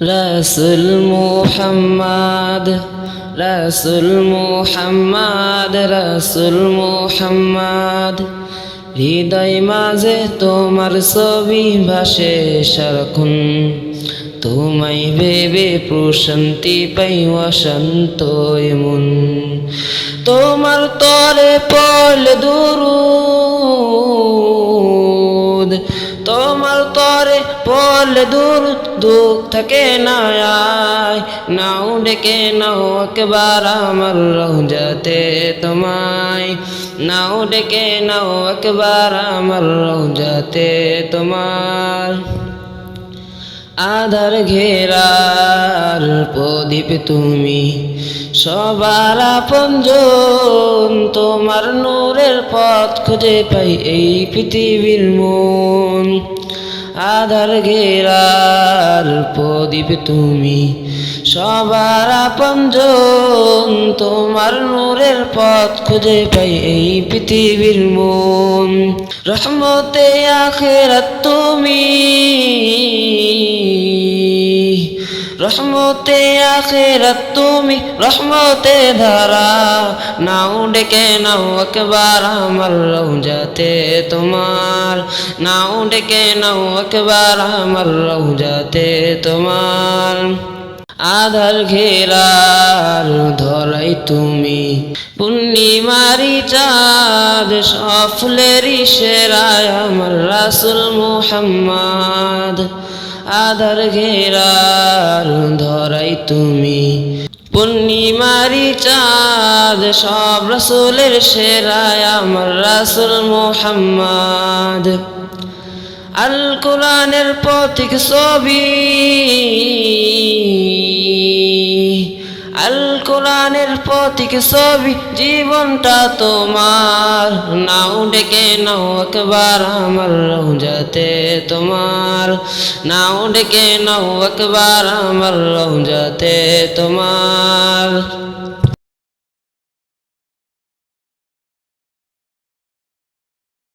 রসুল মুহাম্মদ রসুল মুহাম্মদ রসুল মুহাম্মদ। হৃদয় মাঝে তোমার ছবি ভাসে সারক্ষণ। তোমায় ভেবে প্রশান্তি পাই অশান্ত মন। তোমার তরে পল দুরুদ পড়লে দূর দুঃখ থাকে না আয় নাও ডেকে নাও একবার আমার রোজাতে তোমায় নাও ডেকে নাও একবার আমার রোজাতে তোমার আধার ঘেরার প্রদীপ তুমি। সবার আপনজন, তোমার নূরের পথ খুঁজে পাই এই পৃথিবীর মন। আধার ঘেরার প্রদীপ তুমি। সবার আপনজন, তোমার নূরের পথ খুঁজে পাই এই পৃথিবীর মন। রহমতে আখেরাত তুমি। রহমতে আখেরাত তুমি রহমতে ধারা। নাও ডেকে নাও একবার আমার রৌজাতে তোমার। নাও ডেকে নাও একবার আমার রৌজাতে তোমার। আধার ঘেরার ধরাই তুমি। পূর্ণিমারি চাঁদ সফলেরি সেরায় আমার রাসুল মুহাম্মদ। আধার ঘেরার ধরাই তুমি। পূর্ণিমারি চাঁদ, সব রসুলের সেরায় আমার রাসুল মোহাম্মদ। আল কোরআনের পথিক ছবি। কোরআনের পথিক ছবি, জীবনটা তোমার। নাও ডেকে নাও একবার আমার রোজাতে তোমার। নাও ডেকে নাও একবার আমার রোজাতে তোমার।